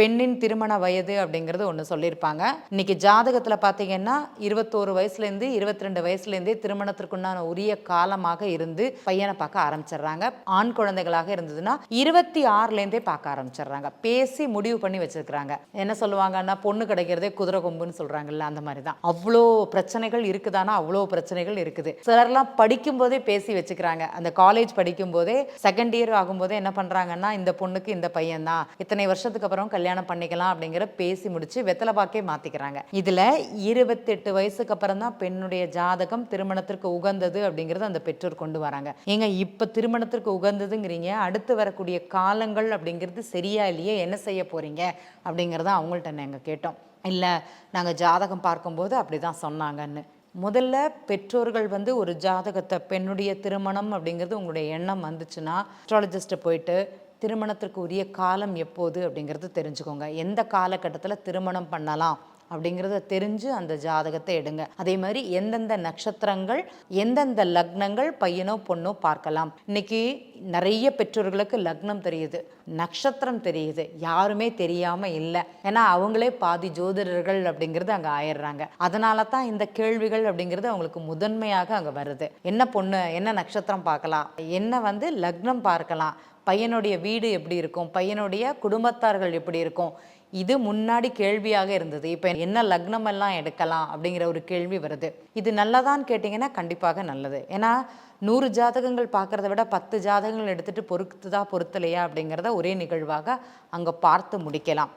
பெண்ணின் திருமண வயது அப்படிங்கிறது ஒன்று சொல்லியிருப்பாங்க. இன்னைக்கு ஜாதகத்தில் பார்த்தீங்கன்னா இருபத்தோரு வயசுலேருந்து இருபத்தி ரெண்டு வயசுலேருந்தே திருமணத்திற்குண்டான உரிய காலமாக இருந்து பையனை பார்க்க ஆரம்பிச்சிடுறாங்க. ஆண் குழந்தைகளாக இருந்ததுன்னா இருபத்தி ஆறுலேருந்தே பார்க்க ஆரம்பிச்சிடுறாங்க. பேசி முடிவு பண்ணி வச்சிருக்கிறாங்க. என்ன சொல்லுவாங்கன்னா பொண்ணு கிடைக்கிறதே குதிரை கொம்புன்னு சொல்கிறாங்கல்ல அந்த மாதிரி தான் அவ்வளோ பிரச்சனைகள் இருக்குதானா? அவ்வளோ பிரச்சனைகள் இருக்குது. சிலர்லாம் படிக்கும்போதே பேசி வச்சுக்கிறாங்க. அந்த காலேஜ் படிக்கும்போதே செகண்ட் இயர் ஆகும்போதே என்ன பண்ணுறாங்கன்னா இந்த பொண்ணுக்கு இந்த பையன் தான் இத்தனை வருஷத்துக்கு அப்புறம் கல்யாணம் பண்ணிக்கலாம் அப்படிங்கிற பேசி முடிச்சு வெத்தலை பாக்கே மாற்றிக்கிறாங்க இதில் இருபத்தெட்டு வயசுக்கு அப்புறம் தான் பெண்ணுடைய ஜாதகம் திருமணத்திற்கு உகந்தது அப்படிங்கிறது அந்த பெற்றோர் கொண்டு வராங்க. ஏங்க இப்போ திருமணத்திற்கு உகந்ததுங்கிறீங்க அடுத்து வரக்கூடிய காலங்கள் அப்படிங்கிறது சரியா இல்லையே என்ன செய்ய போகிறீங்க அப்படிங்கிறத அவங்கள்ட்ட நாங்கள் கேட்டோம். இல்லை நாங்கள் ஜாதகம் பார்க்கும்போது அப்படி தான் சொன்னாங்கன்னு. முதல்ல பெற்றோர்கள் வந்து ஒரு ஜாதகத்தை பெண்ணுடைய திருமணம் அப்படிங்கிறது உங்களுடைய எண்ணம் வந்துச்சுன்னா அஸ்ட்ராலஜிஸ்ட்டை போயிட்டு திருமணத்திற்கு உரிய காலம் எப்போது அப்படிங்கிறது தெரிஞ்சுக்கோங்க. எந்த காலகட்டத்தில் திருமணம் பண்ணலாம்? அப்படிங்கிறத தெரிஞ்சு அந்த ஜாதகத்தை எடுங்க. அதே மாதிரி எந்தெந்த நட்சத்திரங்கள் எந்தெந்த லக்னங்கள் பையனோ பொண்ணோ பார்க்கலாம். இன்னைக்கு நிறைய பெற்றோர்களுக்கு லக்னம் தெரியுது நட்சத்திரம் தெரியுது யாருமே தெரியாமல் இல்லை. ஏன்னா அவங்களே பாதி ஜோதிடர்கள் அப்படிங்கிறது அங்கே ஆயிடுறாங்க. அதனால தான் இந்த கேள்விகள் அப்படிங்கிறது அவங்களுக்கு முதன்மையாக அங்கே வருது. என்ன பொண்ணு என்ன நட்சத்திரம் பார்க்கலாம்? என்ன வந்து லக்னம் பார்க்கலாம்? பையனுடைய வீடு எப்படி இருக்கும்? பையனுடைய குடும்பத்தார்கள் எப்படி இருக்கும்? இது முன்னாடி கேள்வியாக இருந்தது. இப்போ என்ன லக்னம் எல்லாம் எடுக்கலாம் அப்படிங்கிற ஒரு கேள்வி வருது. இது நல்லதான்னு கேட்டிங்கன்னா கண்டிப்பாக நல்லது. ஏன்னா நூறு ஜாதகங்கள் பார்க்குறத விட பத்து ஜாதகங்கள் எடுத்துகிட்டு பொறுத்துதா பொருத்தலையா அப்படிங்கிறத ஒரே நிகழ்வாக அங்கே பார்த்து முடிக்கலாம்.